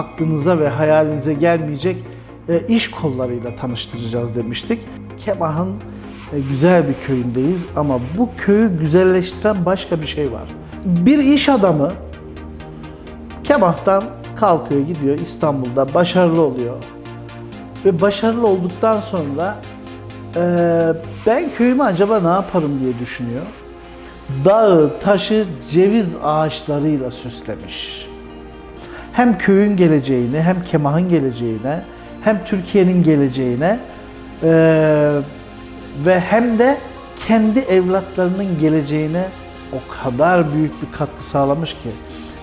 aklınıza ve hayalinize gelmeyecek e, iş kollarıyla tanıştıracağız demiştik. Kemah'ın e, güzel bir köyündeyiz ama bu köyü güzelleştiren başka bir şey var. Bir iş adamı Kemah'tan kalkıyor gidiyor İstanbul'da başarılı oluyor. Ve başarılı olduktan sonra e, ben köyümü acaba ne yaparım diye düşünüyor. Dağı, taşı, ceviz ağaçlarıyla süslemiş hem köyün geleceğine, hem Kemah'ın geleceğine, hem Türkiye'nin geleceğine eee, ve hem de kendi evlatlarının geleceğine o kadar büyük bir katkı sağlamış ki.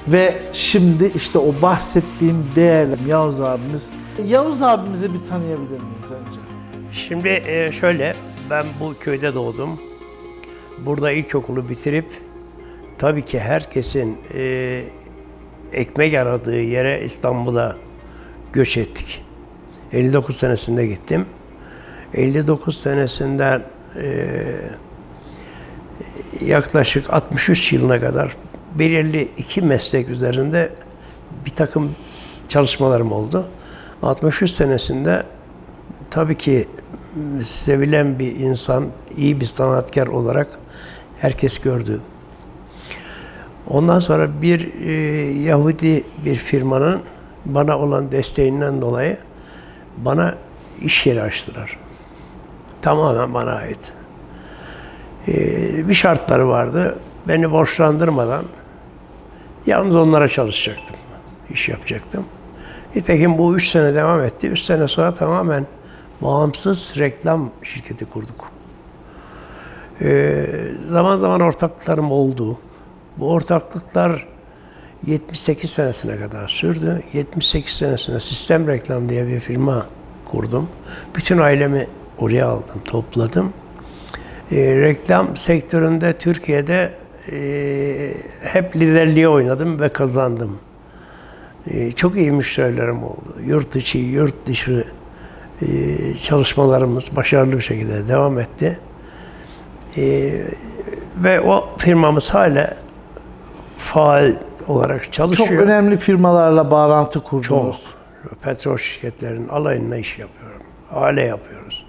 Ve şimdi işte o bahsettiğim değerli Yavuz abimiz. Yavuz abimizi bir tanıyabilir miyiz önce? Şimdi e, şöyle, ben bu köyde doğdum. Burada ilkokulu bitirip tabii ki herkesin e, ekmek aradığı yere İstanbul'a göç ettik. 59 senesinde gittim. 59 senesinden e, yaklaşık 63 yılına kadar belirli iki meslek üzerinde bir takım çalışmalarım oldu. 63 senesinde tabii ki sevilen bir insan, iyi bir sanatkar olarak herkes gördü. Ondan sonra bir e, Yahudi bir firmanın bana olan desteğinden dolayı bana iş yeri açtılar. Tamamen bana ait. E, bir şartları vardı. Beni borçlandırmadan yalnız onlara çalışacaktım. iş yapacaktım. Nitekim bu üç sene devam etti. Üç sene sonra tamamen bağımsız reklam şirketi kurduk. Ee, zaman zaman ortaklıklarım oldu. Bu ortaklıklar 78 senesine kadar sürdü. 78 senesinde Sistem Reklam diye bir firma kurdum. Bütün ailemi oraya aldım, topladım. Ee, reklam sektöründe Türkiye'de e, hep liderliği oynadım ve kazandım. Ee, çok iyi müşterilerim oldu. Yurt içi, yurt dışı e, çalışmalarımız başarılı bir şekilde devam etti. Ee, ve o firmamız hala faal olarak çalışıyor. Çok önemli firmalarla bağlantı kurdunuz. Çok. Petrol şirketlerinin alayına iş yapıyorum. Aile yapıyoruz.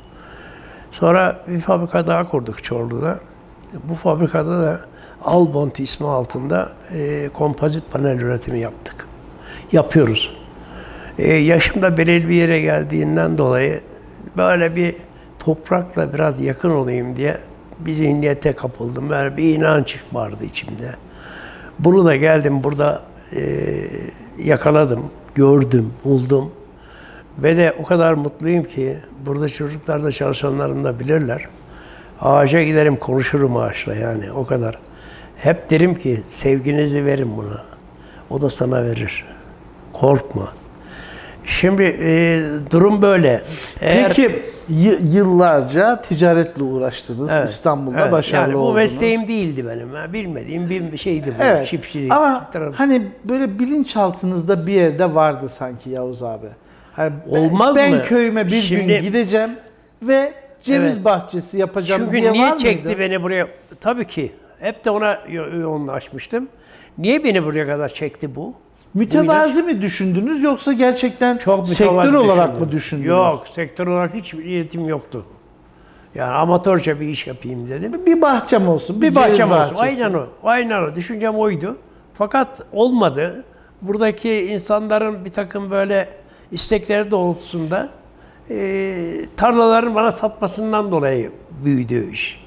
Sonra bir fabrika daha kurduk Çorlu'da. Bu fabrikada da Albont ismi altında e, kompozit panel üretimi yaptık. Yapıyoruz. E, yaşım da belirli bir yere geldiğinden dolayı böyle bir toprakla biraz yakın olayım diye bir zihniyete kapıldım. Böyle bir inanç vardı içimde. Bunu da geldim burada e, yakaladım, gördüm, buldum. Ve de o kadar mutluyum ki burada çocuklar da çalışanlarım da bilirler. Ağaca giderim konuşurum ağaçla yani o kadar. Hep derim ki sevginizi verin buna. O da sana verir. Korkma. Şimdi e, durum böyle. Eğer- Peki y- yıllarca ticaretle uğraştınız. Evet, İstanbul'da evet. başarılı yani bu oldunuz. mesleğim değildi benim. Ha. Bilmediğim bir şeydi bu. Evet. Çiftçilik. Ama Tarım. hani böyle bilinçaltınızda bir yerde vardı sanki Yavuz abi. Hani ben- Olmaz ben mı? köyüme bir gün Şimdi- gideceğim ve ceviz Evet. bahçesi yapacağım diye var niye mıydı? çekti beni buraya? Tabii ki. Hep de ona yo- yoğunlaşmıştım. Niye beni buraya kadar çekti bu? Mütevazi mi düşündünüz yoksa gerçekten Çok sektör mütevazi olarak düşündüm. mı düşündünüz? Yok, sektör olarak hiç niyetim yoktu. Yani amatörce bir iş yapayım dedim. Bir bahçem olsun, bir, bahçem olsun. Aynen o. Aynen o. Düşüncem oydu. Fakat olmadı. Buradaki insanların bir takım böyle istekleri doğrultusunda e, tarlaların bana satmasından dolayı büyüdü iş.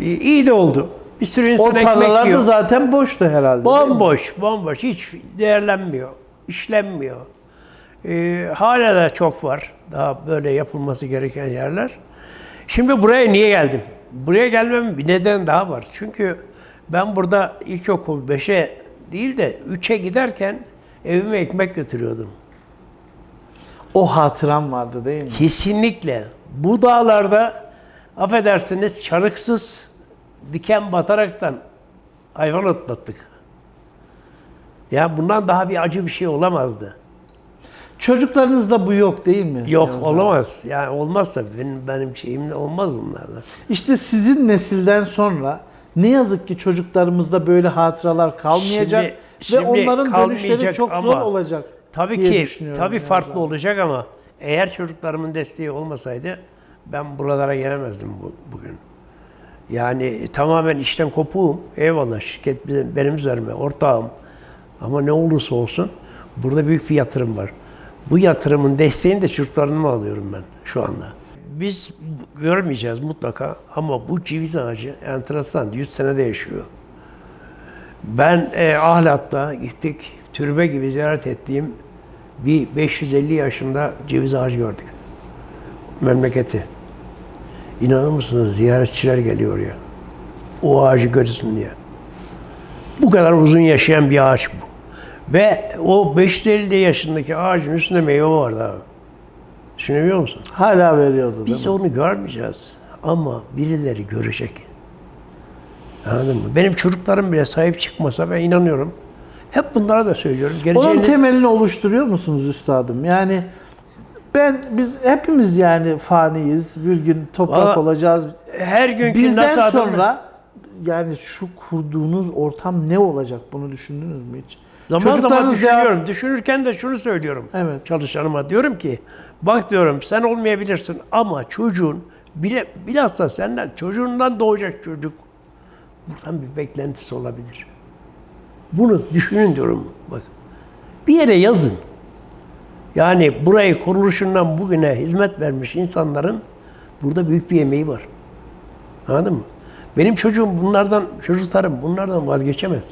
E, iyi de oldu. Bir sürü O insan ekmek tarlalar da yiyor. zaten boştu herhalde. Bomboş, bomboş. Hiç değerlenmiyor, işlenmiyor. Ee, hala da çok var daha böyle yapılması gereken yerler. Şimdi buraya niye geldim? Buraya gelmemin bir neden daha var. Çünkü ben burada ilkokul 5'e değil de 3'e giderken evime ekmek götürüyordum. O hatıram vardı değil mi? Kesinlikle. Bu dağlarda affedersiniz çarıksız diken bataraktan hayvan otlattık. Ya bundan daha bir acı bir şey olamazdı. Çocuklarınızda bu yok değil mi? Yok abi? olamaz. Yani olmazsa benim benim şeyimle olmaz bunlardan. İşte sizin nesilden sonra ne yazık ki çocuklarımızda böyle hatıralar kalmayacak Şimdi- ve şimdi onların dönüşleri çok zor ama olacak. Tabii ki tabii Yavuz farklı abi. olacak ama eğer çocuklarımın desteği olmasaydı ben buralara gelemezdim bu, bugün. Yani tamamen işten kopuğum. Eyvallah şirket bizim- benim üzerime, ortağım. Ama ne olursa olsun burada büyük bir yatırım var. Bu yatırımın desteğini de çocuklarımı alıyorum ben şu anda. Biz görmeyeceğiz mutlaka ama bu ceviz ağacı enteresan. 100 senede yaşıyor. Ben e, Ahlat'ta gittik, türbe gibi ziyaret ettiğim bir 550 yaşında ceviz ağacı gördük. Memleketi. İnanır mısınız ziyaretçiler geliyor ya. O ağacı görsün diye. Bu kadar uzun yaşayan bir ağaç bu. Ve o 550 yaşındaki ağacın üstünde meyve vardı abi. Düşünebiliyor musun? Hala veriyordu Biz onu görmeyeceğiz. Ama birileri görecek. Anladın mı? Benim çocuklarım bile sahip çıkmasa ben inanıyorum. Hep bunlara da söylüyorum. Onun Geleceğini... temelini oluşturuyor musunuz üstadım? Yani ben biz hepimiz yani faniyiz. Bir gün toprak Valla olacağız. her günkü Bizden sonra yani şu kurduğunuz ortam ne olacak? Bunu düşündünüz mü hiç? Zaman zaman Çocuklarınız düşünüyorum. devam- Düşünürken de şunu söylüyorum. Evet. Çalışanıma diyorum ki bak diyorum sen olmayabilirsin ama çocuğun bile bilhassa senden çocuğundan doğacak çocuk buradan bir beklentisi olabilir. Bunu düşünün diyorum bak. Bir yere yazın. Yani burayı kuruluşundan bugüne hizmet vermiş insanların burada büyük bir emeği var. Anladın mı? Benim çocuğum bunlardan, çocuklarım bunlardan vazgeçemez.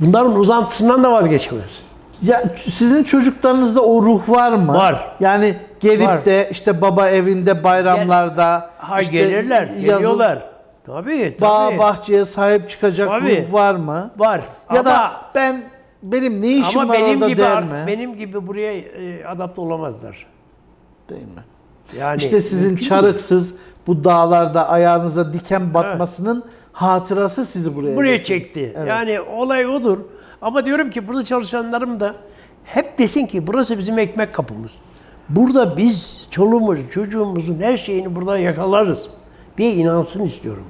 Bunların uzantısından da vazgeçemez. Ya sizin çocuklarınızda o ruh var mı? Var. Yani gelip Var. de işte baba evinde bayramlarda Ha işte gelirler, yazın geliyorlar. Tabii, tabii. Bağ bahçeye sahip çıkacak Tabii. ruh var mı? Var. Ya ama, da ben benim ne işim ama var benim orada gibi der mi? benim gibi buraya e, adapte olamazlar. Değil mi? Yani İşte sizin çarıksız bu dağlarda ayağınıza diken batmasının hatırası sizi buraya buraya getirdi. çekti. Evet. Yani olay odur. Ama diyorum ki burada çalışanlarım da hep desin ki burası bizim ekmek kapımız. Burada biz çoluğumuz, çocuğumuzun her şeyini burada yakalarız diye inansın istiyorum.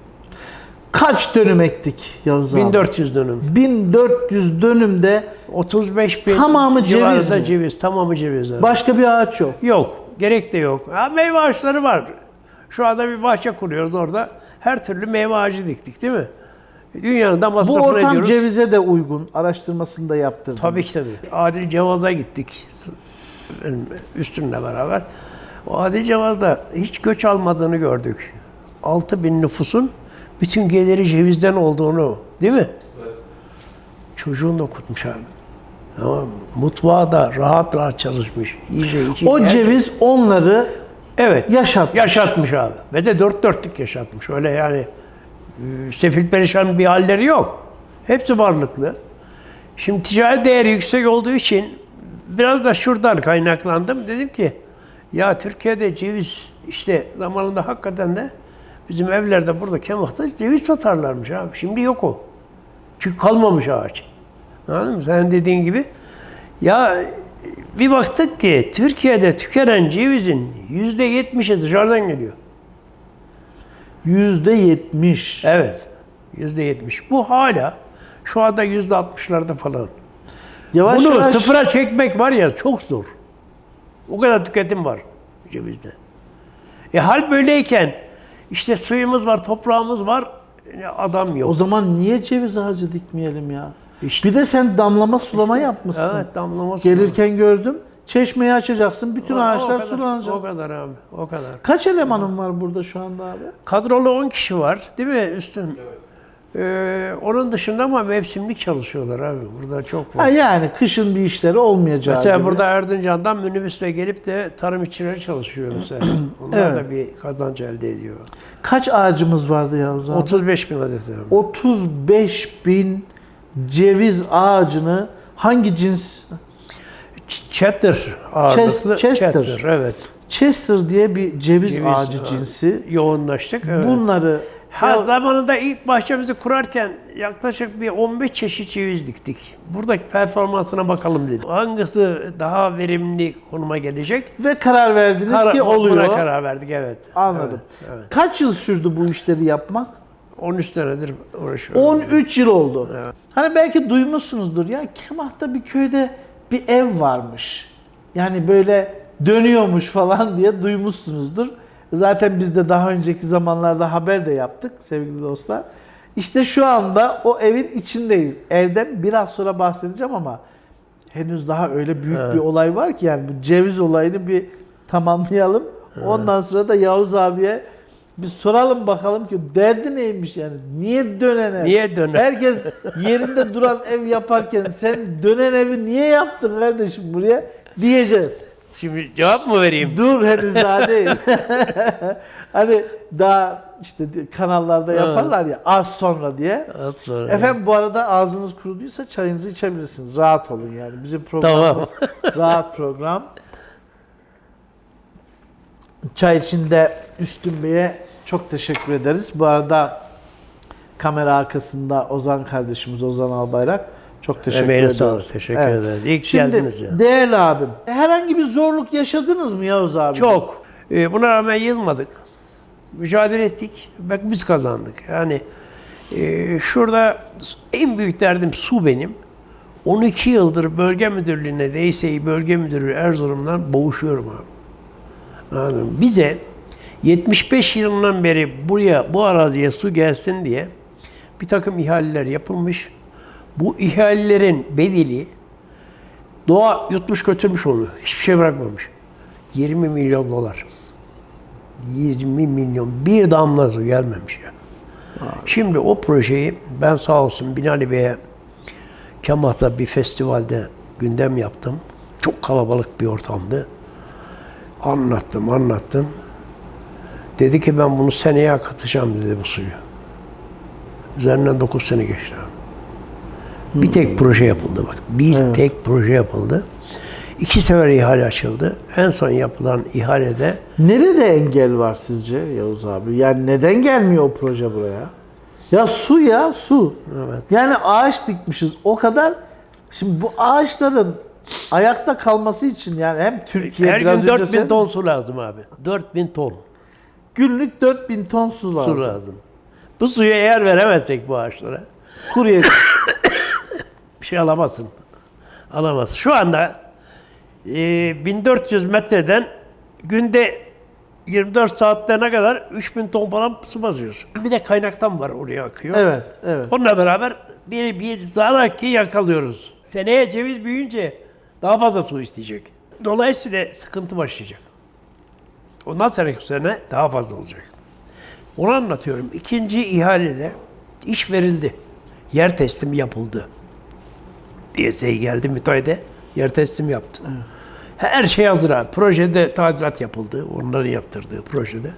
Kaç dönüm ektik Yavuz abi? 1400 dönüm. 1400 dönümde 35 bin Tamamı ceviz mi? ceviz. Tamamı ceviz. abi. başka bir ağaç yok. Yok. Gerek de yok. Ha, meyve ağaçları var. Şu anda bir bahçe kuruyoruz orada. Her türlü meyve ağacı diktik değil mi? Dünyanın da Bu masrafını ortam ediyoruz. cevize de uygun. Araştırmasını da yaptırdım. Tabii ki tabii. Adil Cevaz'a gittik. Benim Üstünle beraber. O Adil Cevaz'da hiç göç almadığını gördük. 6 bin nüfusun bütün geliri cevizden olduğunu değil mi? Çocuğunu da okutmuş abi. Tamam mı? Mutfağı da rahat rahat çalışmış. Yiyeceği, içeceği. O ceviz onları Evet. yaşatmış. Yaşatmış abi. Ve de dört dörtlük yaşatmış. Öyle yani e, sefil perişan bir halleri yok. Hepsi varlıklı. Şimdi ticaret değeri yüksek olduğu için biraz da şuradan kaynaklandım. Dedim ki ya Türkiye'de ceviz işte zamanında hakikaten de bizim evlerde burada Kemah'ta ceviz satarlarmış abi. Şimdi yok o. Çünkü kalmamış ağaç. Anladın mı? Sen dediğin gibi. Ya bir baktık ki Türkiye'de tükenen cevizin yüzde yetmişi dışarıdan geliyor. Yüzde yetmiş. Evet. Yüzde yetmiş. Bu hala şu anda yüzde altmışlarda falan. Yavaş Bunu yavaş sıfıra çekmek var ya çok zor. O kadar tüketim var cevizde. E hal böyleyken işte suyumuz var, toprağımız var, e, adam yok. o zaman niye ceviz ağacı dikmeyelim ya? İşte- Bir de sen damlama sulama yapmışsın. evet damlaması. Gelirken gördüm. Çeşmeyi açacaksın. Bütün O- ağaçlar o kadar, sulanacak. O kadar abi, o kadar. Kaç elemanın var burada şu anda abi? Kadrolu 10 kişi var değil mi üstün? Ee, onun dışında ama mevsimlik çalışıyorlar abi. Burada çok var. Ha yani kışın bir işleri olmayacağı Mesela gibi. burada Erzincan'dan minibüsle gelip de tarım işçileri çalışıyor mesela. Onlar da bir kazanç elde ediyor. Kaç ağacımız vardı Yavuz abi? 35 bin adet abi. 35 bin ceviz ağacını hangi cins? Ç- Cheddar ağırlıklı. Chester. Cheddar, evet. Chester diye bir ceviz, Ceviz ağacı. cinsi. Yoğunlaştık. Evet. Bunları Ha Ya- zamanında ilk bahçemizi kurarken yaklaşık bir 15 çeşit ceviz diktik. Buradaki performansına bakalım dedik. Hangisi daha verimli konuma gelecek? ve karar verdiniz Kara- ki buna oluyor. karar verdik evet. Anladım. Evet, evet. Kaç yıl sürdü bu işleri yapmak? 13 senedir uğraşıyorum. 13 yıl oldu. Evet. Hani belki duymuşsunuzdur ya Kemah'ta bir köyde bir ev varmış. Yani böyle dönüyormuş falan diye duymuşsunuzdur. Zaten biz de daha önceki zamanlarda haber de yaptık sevgili dostlar. İşte şu anda o evin içindeyiz. Evden biraz sonra bahsedeceğim ama henüz daha öyle büyük Evet. bir olay var ki yani bu ceviz olayını bir tamamlayalım. Ondan sonra da Yavuz abiye bir soralım bakalım ki derdi neymiş yani? Niye dönen ev? Niye dönen? Herkes yerinde duran ev yaparken sen dönen evi niye yaptın kardeşim buraya diyeceğiz. Şimdi cevap mı vereyim? Dur henüz daha değil. hani daha işte kanallarda yaparlar ya az sonra diye. Az sonra. Efendim bu arada ağzınız kuruduysa çayınızı içebilirsiniz. Rahat olun yani. Bizim programımız rahat program. Çay içinde Üstün Bey'e çok teşekkür ederiz. Bu arada kamera arkasında Ozan kardeşimiz Ozan Albayrak. Çok teşekkür Emeğine ediyoruz. sağlık, teşekkür ederiz. İyi ki Şimdi geldiniz ya. değerli abim, herhangi bir zorluk yaşadınız mı Yavuz abi? Çok. Ee, buna rağmen yılmadık. Mücadele ettik. Bak biz kazandık. Yani e, şurada en büyük derdim su benim. 12 yıldır bölge müdürlüğüne, DSİ bölge müdürü Erzurum'dan boğuşuyorum abi. Anladın? Bize 75 yılından beri buraya, bu araziye su gelsin diye bir takım ihaleler yapılmış. Bu ihalelerin bedeli doğa yutmuş götürmüş onu. Hiçbir şey bırakmamış. 20 milyon dolar. 20 milyon. Bir damla su gelmemiş ya. Şimdi o projeyi ben sağ olsun Binali Bey'e Kemah'ta bir festivalde gündem yaptım. Çok kalabalık bir ortamdı. Anlattım, anlattım. Dedi ki ben bunu seneye akıtacağım dedi bu suyu. Üzerinden 9 sene geçti. Bir tek proje yapıldı bak. Bir Evet. tek proje yapıldı. İki sefer ihale açıldı. En son yapılan ihalede Nerede engel var sizce Yavuz abi? Yani neden gelmiyor o proje buraya? Ya su ya su. Evet. Yani ağaç dikmişiz o kadar. Şimdi bu ağaçların ayakta kalması için yani hem Türkiye her biraz gün önce 4000 sen- ton su lazım abi. 4000 ton günlük 4000 ton su lazım. su lazım. Bu suyu eğer veremezsek bu ağaçlara Kuruye bir şey alamazsın. Alamazsın. Şu anda e, 1400 metreden günde 24 saatte ne kadar 3000 ton falan su basıyorsun. Bir de kaynaktan var oraya akıyor. Evet, evet. Onunla beraber bir, bir zarar ki yakalıyoruz. Seneye ceviz büyüyünce daha fazla su isteyecek. Dolayısıyla sıkıntı başlayacak. Ondan sonraki sene daha fazla olacak. Onu anlatıyorum. İkinci ihalede iş verildi. Yer teslimi yapıldı. DSE geldi müteahhide yer teslim yaptı. Her şey hazır abi. Projede tadilat yapıldı. Onların yaptırdığı projede.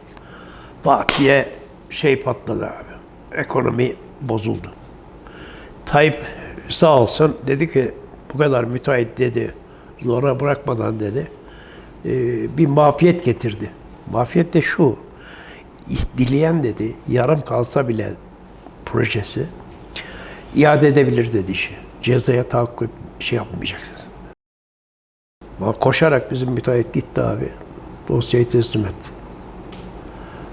Bak diye şey patladı abi. Ekonomi bozuldu. Tayyip sağ olsun dedi ki bu kadar müteahhit dedi. Zora bırakmadan dedi. e, bir mafiyet getirdi. Mafiyet de şu. Dileyen dedi yarım kalsa bile projesi iade edebilir dedi işi. Cezaya tahakkuk şey yapmayacak. Bak Koşarak bizim müteahhit gitti abi. Dosyayı teslim etti.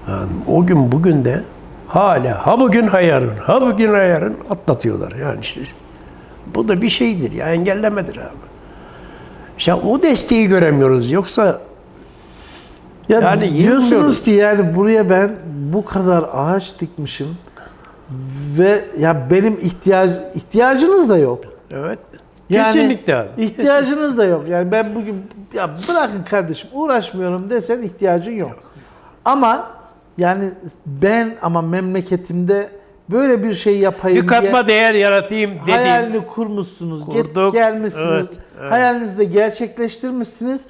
Yani o gün bugün de hala ha bugün ha yarın, ha bugün ha yarın atlatıyorlar. Yani işte bu da bir şeydir ya engellemedir abi. İşte o desteği göremiyoruz. Yoksa Ya Yani diyorsunuz ki yani buraya ben bu kadar ağaç dikmişim ve ya benim ihtiyaç ihtiyacınız da yok. evet Yani kesinlikle abi. İhtiyacınız da yok. Yani ben bugün ya bırakın kardeşim uğraşmıyorum desen ihtiyacın yok. Ama yani ben ama memleketimde böyle bir şey yapayım Bir katma diye değer yaratayım dedim. hayalini kurmuşsunuz, get- Kurduk. gelmişsiniz, Evet, evet. hayalinizi de gerçekleştirmişsiniz.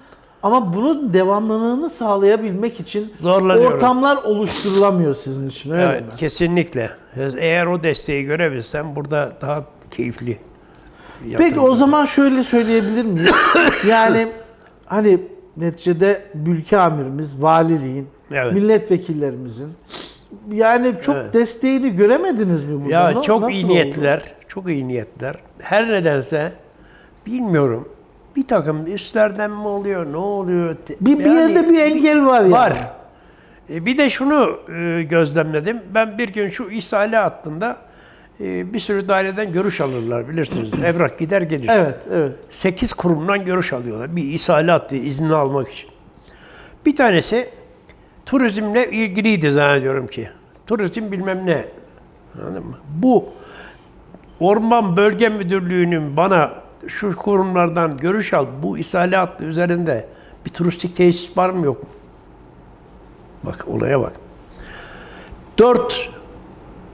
Ama bunun devamlılığını sağlayabilmek için ortamlar oluşturulamıyor sizin için öyle Evet, mi? kesinlikle. Eğer o desteği görebilsem burada daha keyifli. Peki o zaman şöyle söyleyebilir miyim? yani hani neticede ülke amirimiz, valiliğin, Evet. milletvekillerimizin yani çok Evet. desteğini göremediniz mi burada? Ya çok nasıl iyi oldu? niyetler, çok iyi niyetler. Her nedense bilmiyorum. Bir takım üstlerden mi oluyor, ne oluyor? Bir, bir Yani yerde bir engel var yani. Var. E, bir de şunu e, gözlemledim. Ben bir gün şu İsrail'e hattında e, bir sürü daireden görüş alırlar bilirsiniz. Evrak gider gelir. Evet, evet. 8 kurumdan görüş alıyorlar. Bir İsrail'e hattı izni almak için. Bir tanesi turizmle ilgiliydi zannediyorum ki. Turizm bilmem ne. Anladın mı? Bu Orman Bölge Müdürlüğü'nün bana şu kurumlardan görüş al. Bu İsrail'e hattı üzerinde bir turistik tesis var mı yok mu? Bak olaya bak. 4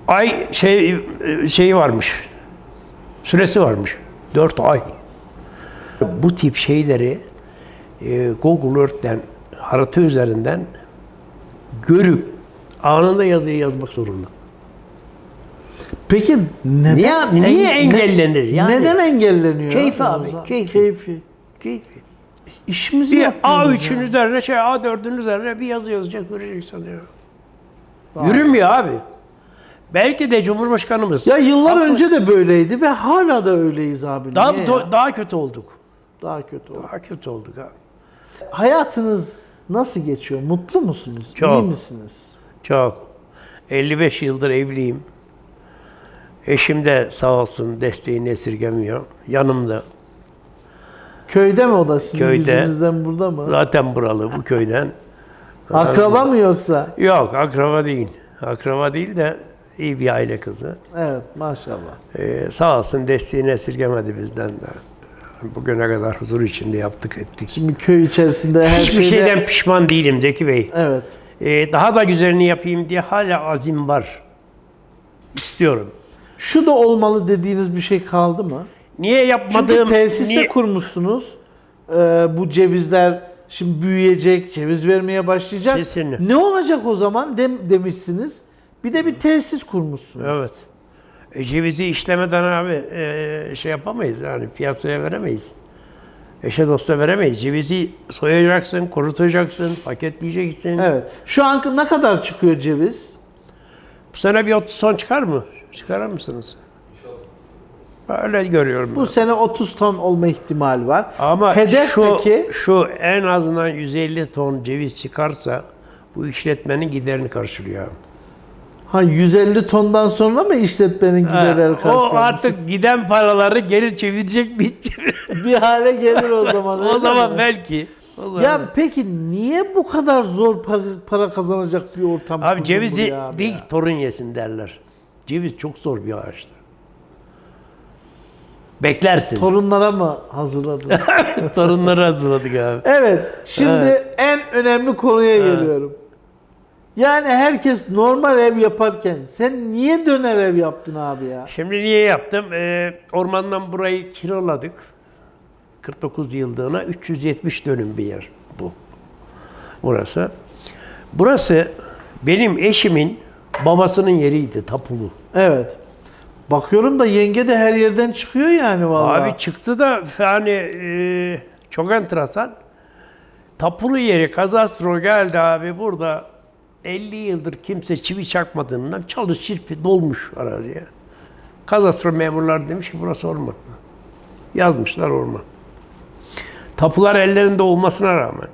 ay şey şeyi varmış. Süresi varmış. 4 ay. Bu tip şeyleri e, Google Earth'ten harita üzerinden görüp anında yazıyı yazmak zorunda. Peki neden Niye- niye en- engellenir yani? Neden engelleniyor? Keyfi abi, Ramazan? keyfi. Keyfi. Keyfi. İşimizi Bir yapmıyoruz A3'ün ya. üzerine şey A4'ün üzerine bir yazı yazacak verecek sanıyor. Yürümüyor abi. Belki de Cumhurbaşkanımız Ya yıllar Haklı- önce de böyleydi ve hala da öyleyiz abi. daha, Niye do- ya? daha kötü olduk. daha kötü oldu. Daha kötü olduk abi. Hayatınız nasıl geçiyor? Mutlu musunuz? Çok. İyi misiniz? Çok. 55 yıldır evliyim. Eşim de sağ olsun desteğini esirgemiyor. Yanımda. Köyde mi o da sizin Köyde. yüzünüzden burada mı? Zaten buralı bu köyden. Akraba mı yoksa? Yok akraba değil. Akraba değil de iyi bir aile kızı. Evet maşallah. Ee, sağ olsun desteğini esirgemedi bizden de. Bugüne kadar huzur içinde yaptık ettik. Şimdi köy içerisinde her Hiçbir şeyde... şeyden pişman değilim Zeki Bey. Evet. Ee, daha da güzelini yapayım diye hala azim var. İstiyorum. Şu da olmalı dediğiniz bir şey kaldı mı? Niye Çünkü yapmadığım... tesiste niye- kurmuşsunuz. Ee, bu cevizler şimdi büyüyecek, ceviz vermeye başlayacak. Kesinlikle. Ne olacak o zaman dem demişsiniz. Bir de bir tesis kurmuşsunuz. Evet. E, cevizi işlemeden abi e, şey yapamayız yani piyasaya veremeyiz. Eşe dosta veremeyiz. Cevizi soyacaksın, kurutacaksın, paketleyeceksin. Evet. Şu an ne kadar çıkıyor ceviz? Bu sene bir 30 ton çıkar mı? Çıkarır mısınız? Öyle görüyorum. Bu ben. sene 30 ton olma ihtimali var. Ama Hedef şu, peki? şu en azından 150 ton ceviz çıkarsa bu işletmenin giderini karşılıyor. Ha 150 tondan sonra mı işletmenin giderleri Ha, o artık giden paraları geri çevirecek mi? bir hale gelir o zaman. o zaman mi? belki. O zaman- Ya peki niye bu kadar zor para, para kazanacak bir ortam Abi cevizi dik torun yesin derler. Ceviz çok zor bir ağaçtır. Beklersin. Torunlara mı hazırladın? Torunları hazırladık abi. evet. Şimdi en önemli konuya geliyorum. Yani herkes normal ev yaparken sen niye döner ev yaptın abi ya? Şimdi niye yaptım? Ee, ormandan burayı kiraladık. 49 yıldığına 370 dönüm bir yer bu. Burası. Burası benim eşimin babasının yeriydi, tapulu. Evet. Bakıyorum da yenge de her yerden çıkıyor yani vallahi. Abi çıktı da yani e, çok enteresan. Tapulu yeri Kazastro geldi abi burada 50 yıldır kimse çivi çakmadığından çalı çirpi dolmuş araziye. Kazastro memurlar demiş ki burası orman. Yazmışlar orman. Tapular ellerinde olmasına rağmen.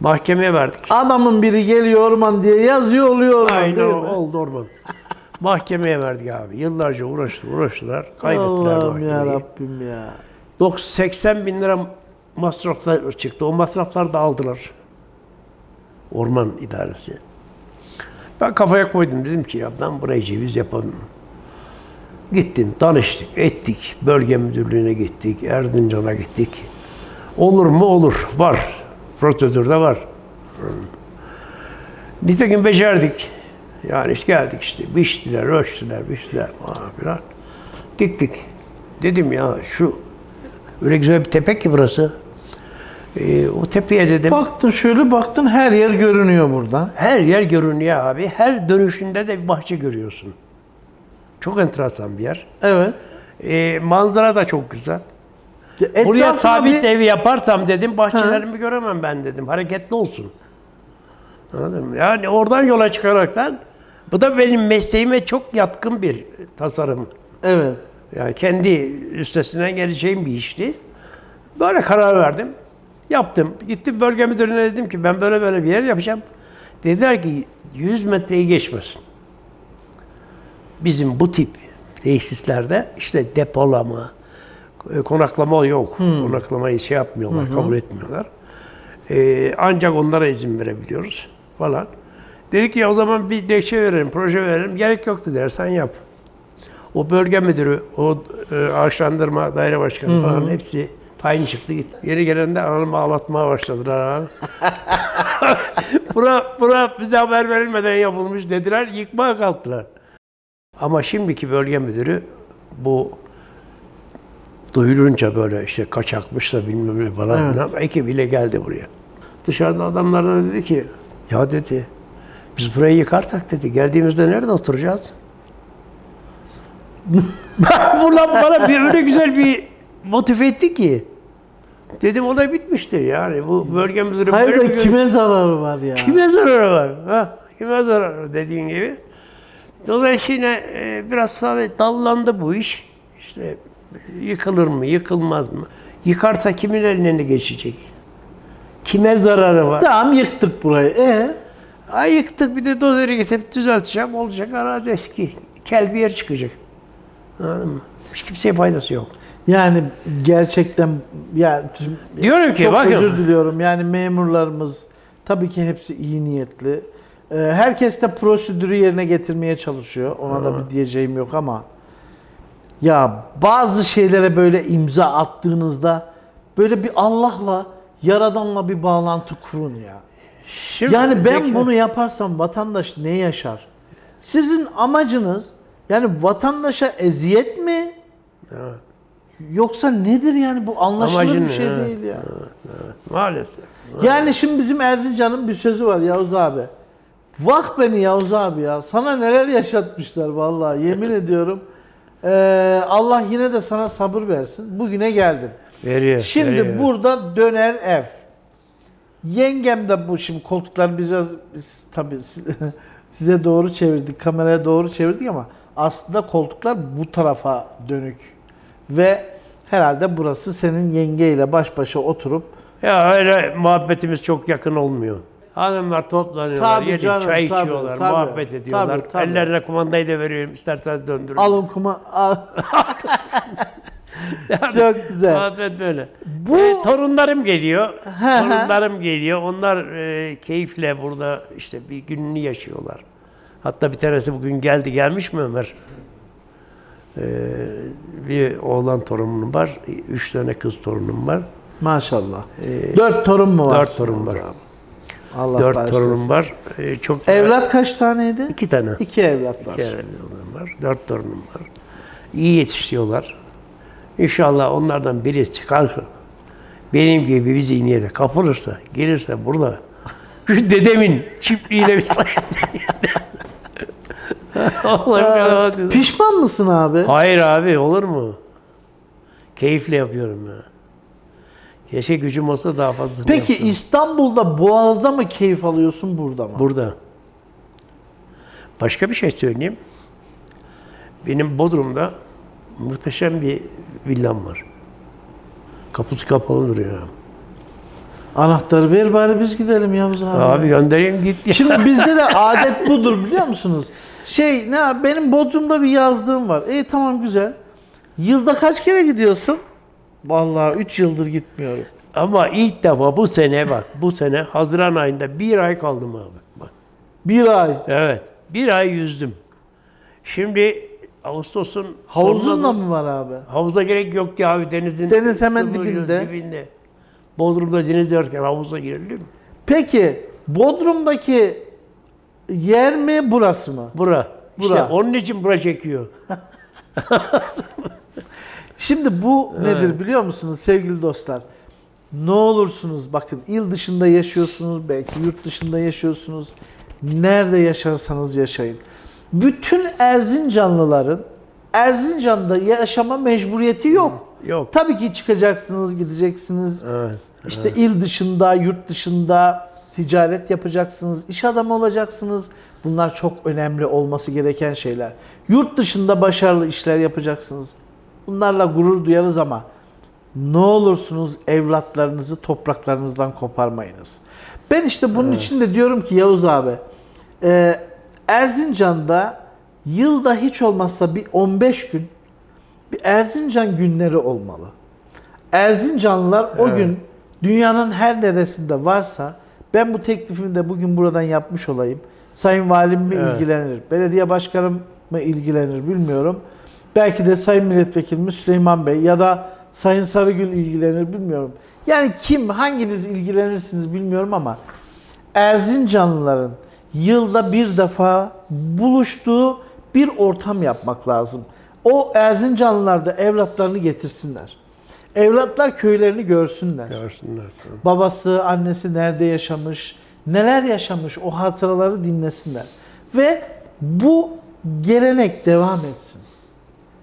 Mahkemeye verdik. Adamın biri geliyor orman diye yazıyor oluyor orman Aynen değil mi? oldu orman. Mahkemeye verdik abi. Yıllarca uğraştı, uğraştılar. Kaybettiler Allah'ım ya mahkemeyi. Rabbim ya. 90 80 bin lira masraflar çıktı. O masrafları da aldılar. Orman idaresi. Ben kafaya koydum. Dedim ki ya ben burayı ceviz yapalım. Gittim, danıştık, ettik. Bölge müdürlüğüne gittik, Erzincan'a gittik. Olur mu? Olur. Var. Prosedürde var. Nitekim becerdik. Yani işte geldik işte. Biçtiler, ölçtüler, biçtiler falan filan. Diktik. Dedim ya şu öyle güzel bir tepe ki burası. Ee, o tepeye dedim. Baktın şöyle baktın her yer görünüyor buradan. Her yer görünüyor abi. Her dönüşünde de bir bahçe görüyorsun. Çok enteresan bir yer. Evet. Ee, manzara da çok güzel. Etrafına Buraya sabit bir- evi yaparsam dedim bahçelerimi göremem ben dedim. Hareketli olsun. Anladın mı? Yani oradan yola çıkaraktan bu da benim mesleğime çok yatkın bir tasarım. Evet. Yani kendi üstesinden geleceğim bir işti. Böyle karar verdim. Yaptım. Gittim bölge müdürüne dedim ki ben böyle böyle bir yer yapacağım. Dediler ki 100 metreyi geçmesin. Bizim bu tip tesislerde işte depolama, e, konaklama yok. Konaklamayı şey yapmıyorlar, kabul etmiyorlar. Ee, ancak onlara izin verebiliyoruz falan. Dedik ki o zaman bir dilekçe verelim, proje verelim. Gerek yok dediler, sen yap. O bölge müdürü, o e, ağaçlandırma daire başkanı falan hepsi tayin çıktı gitti. Yeri gelende anamı ağlatmaya başladılar. bura, bura bize haber verilmeden yapılmış dediler, yıkmaya kalktılar. Ama şimdiki bölge müdürü bu duyulunca böyle işte kaçakmış da bilmem ne falan Evet. filan ekibiyle geldi buraya. Dışarıda adamlarına dedi ki ya dedi biz burayı yıkarsak dedi geldiğimizde nerede oturacağız? Bunlar bana bir öyle güzel bir motive etti ki. Dedim olay bitmiştir yani. Bu bölge müdürü Hayır da kime zararı var ya? Kime zararı var? Ha? Kime zararı dediğin gibi. Dolayısıyla e, biraz tabii dallandı bu iş. İşte yıkılır mı, yıkılmaz mı? Yıkarsa kimin eline geçecek? Kime zararı var? Tamam yıktık burayı. E Ay yıktık bir de dozeri getirip düzelteceğim. Olacak arazi eski. Kel bir yer çıkacak. Anladın mı? Hiç kimseye faydası yok. yani gerçekten ya Diyorum ki çok bakın. özür diliyorum. Yani memurlarımız tabii ki hepsi iyi niyetli. Ee, herkes de prosedürü yerine getirmeye çalışıyor. Ona da bir diyeceğim yok ama ya bazı şeylere böyle imza attığınızda böyle bir Allah'la Yaradan'la bir bağlantı kurun ya. Şimdi Yani ben Zeki- bunu yaparsam vatandaş ne yaşar? Sizin amacınız yani vatandaşa eziyet mi? Evet, Yoksa nedir yani bu anlaşılır Amacın bir şey Evet, değil ya. maalesef. Yani şimdi bizim Erzincan'ın bir sözü var Yavuz abi. Vah beni Yavuz abi ya. Sana neler yaşatmışlar vallahi yemin ediyorum. Ee, Allah yine de sana sabır versin. Bugüne geldin. Veriyor. Şimdi veriyor. burada döner ev. Yengem de bu şimdi koltuklar biraz biz tabii siz- size doğru çevirdik, kameraya doğru çevirdik ama aslında koltuklar bu tarafa dönük. Ve herhalde burası senin yengeyle baş başa oturup Ya öyle muhabbetimiz çok yakın olmuyor. Hanımlar toplanıyorlar, Tabii yedi canım, çay tabii, içiyorlar, tabii, muhabbet ediyorlar. tabii, tabii. Ellerine kumandayı da veriyorum, isterseniz döndürün. alın kuma al. Yani Çok güzel. Muhabbet böyle. Bu- Ee, torunlarım geliyor. torunlarım geliyor. Onlar e, keyifle burada işte bir gününü yaşıyorlar. Hatta bir tanesi bugün geldi. Gelmiş mi Ömer? Ee, bir oğlan torunum var. Üç tane kız torunum var. Maşallah. Dört torun mu var? Dört torun var. Allah Dört bağışlasın. torunum var. Ee, çok Evlat kaç taneydi? İki tane. İki evlat var. İki evladım var. Dört torunum var. İyi yetiştiriyorlar. İnşallah onlardan biri çıkar. Benim gibi bir zihniyete kapılırsa, gelirse burada şu dedemin çiftliğine bir yarabbim. Pişman mısın abi? Hayır abi olur mu? Keyifle yapıyorum ya. Keşke gücüm olsa daha fazla. Peki İstanbul'da Boğaz'da mı keyif alıyorsun burada mı? Burada. Başka bir şey söyleyeyim. Benim Bodrum'da muhteşem bir villam var. Kapısı kapalı duruyor. Anahtarı ver bari biz gidelim Yavuz abi. Abi göndereyim git ya. Şimdi bizde de adet budur biliyor musunuz? Şey ne benim Bodrum'da bir yazdığım var. İyi tamam güzel. Yılda kaç kere gidiyorsun? Vallahi 3 yıldır gitmiyorum. Ama ilk defa bu sene bak, bu sene Haziran ayında bir ay kaldım abi. Bak. Bir ay. Evet, bir ay yüzdüm. Şimdi Ağustos'un Havuzun da sonuna- mı var abi? Havuza gerek yok ki abi denizin. Deniz hemen sınırı dibinde. dibinde. Bodrum'da deniz varken havuza girilir mi? Peki Bodrum'daki yer mi burası mı? Bura. İşte Bura. onun için bura çekiyor. Şimdi bu nedir biliyor musunuz sevgili dostlar? Ne olursunuz bakın il dışında yaşıyorsunuz belki yurt dışında yaşıyorsunuz. Nerede yaşarsanız yaşayın. Bütün Erzincanlıların Erzincan'da yaşama mecburiyeti yok. Yok. Tabii ki çıkacaksınız, gideceksiniz. Evet. İşte il dışında, yurt dışında ticaret yapacaksınız, iş adamı olacaksınız. Bunlar çok önemli olması gereken şeyler. Yurt dışında başarılı işler yapacaksınız. Bunlarla gurur duyarız ama ne olursunuz evlatlarınızı topraklarınızdan koparmayınız. Ben işte bunun için de diyorum ki Yavuz abi, e, Erzincan'da yılda hiç olmazsa bir 15 gün bir Erzincan günleri olmalı. Erzincanlılar o Evet. gün dünyanın her neresinde varsa ben bu teklifimi de bugün buradan yapmış olayım. Sayın Valim mi Evet. ilgilenir, belediye başkanım mı ilgilenir bilmiyorum. Belki de Sayın Milletvekilimiz Süleyman Bey ya da Sayın Sarıgül ilgilenir bilmiyorum. Yani kim, hanginiz ilgilenirsiniz bilmiyorum ama Erzincanlıların yılda bir defa buluştuğu bir ortam yapmak lazım. O Erzincanlılar da evlatlarını getirsinler. Evlatlar köylerini görsünler. Görsünler. Babası, annesi nerede yaşamış, neler yaşamış o hatıraları dinlesinler. Ve bu gelenek devam etsin.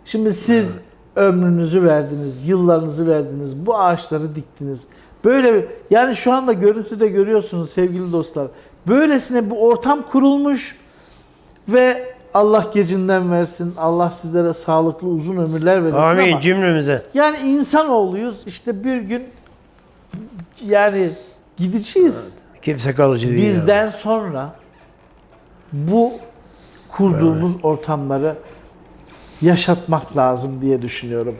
Şimdi siz ömrünüzü verdiniz, yıllarınızı verdiniz, bu ağaçları diktiniz. Böyle yani şu anda görüntüde görüyorsunuz sevgili dostlar. Böylesine bir ortam kurulmuş ve Allah gecinden versin. Allah sizlere sağlıklı uzun ömürler versin Amin ama cümlemize. yani insanoğluyuz. işte bir gün yani gideceğiz. Kimse kalıcı değil. Bizden sonra bu kurduğumuz ortamları yaşatmak lazım diye düşünüyorum.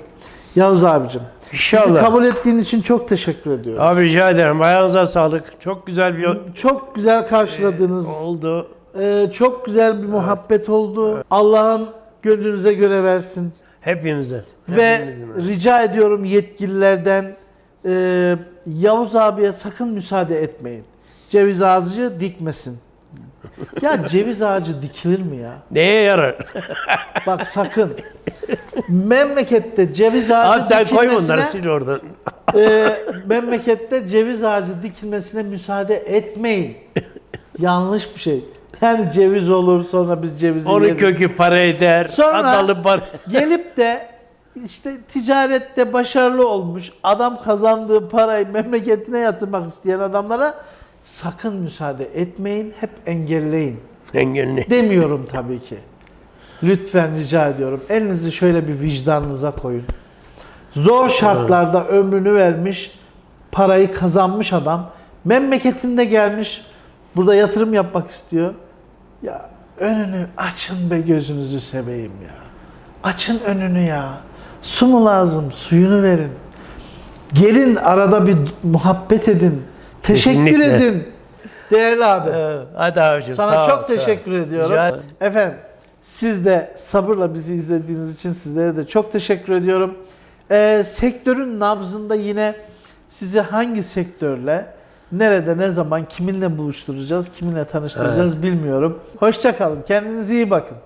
Yavuz abicim. bizi İnşallah. kabul ettiğin için çok teşekkür ediyorum. Abi rica ederim. Ayağınıza sağlık. Çok güzel bir Çok güzel karşıladınız. oldu. Ee, çok güzel bir muhabbet oldu. Allah'ım gönlünüze göre versin. Hepimize. Ve Hepimizin. rica ediyorum yetkililerden e, Yavuz abiye sakın müsaade etmeyin. Ceviz ağacı dikmesin. Ya ceviz ağacı dikilir mi ya? Neye yarar? Bak sakın. Memlekette ceviz ağacı Abi sen koy bunları sil oradan. e, memlekette ceviz ağacı dikilmesine müsaade etmeyin. Yanlış bir şey. Yani ceviz olur sonra biz cevizi Onun yeriz. kökü para eder. Sonra- Atalı para. Gelip de işte ticarette başarılı olmuş, adam kazandığı parayı memleketine yatırmak isteyen adamlara sakın müsaade etmeyin, hep engelleyin. Engelini. Demiyorum tabii ki. Lütfen rica ediyorum. Elinizi şöyle bir vicdanınıza koyun. Zor şartlarda ömrünü vermiş, parayı kazanmış adam, memleketinde gelmiş, burada yatırım yapmak istiyor. Ya önünü açın be gözünüzü seveyim ya. Açın önünü ya. Su mu lazım? Suyunu verin. Gelin arada bir muhabbet edin. Teşekkür Kesinlikle. edin. Değerli abi. Ee, Hadi abicim Sana sağ ol, çok sağ ol. teşekkür ediyorum. Rica. Efendim siz de sabırla bizi izlediğiniz için sizlere de çok teşekkür ediyorum. Ee, sektörün nabzında yine sizi hangi sektörle, nerede, ne zaman, kiminle buluşturacağız, kiminle tanıştıracağız bilmiyorum. Hoşça kalın. Kendinize iyi bakın.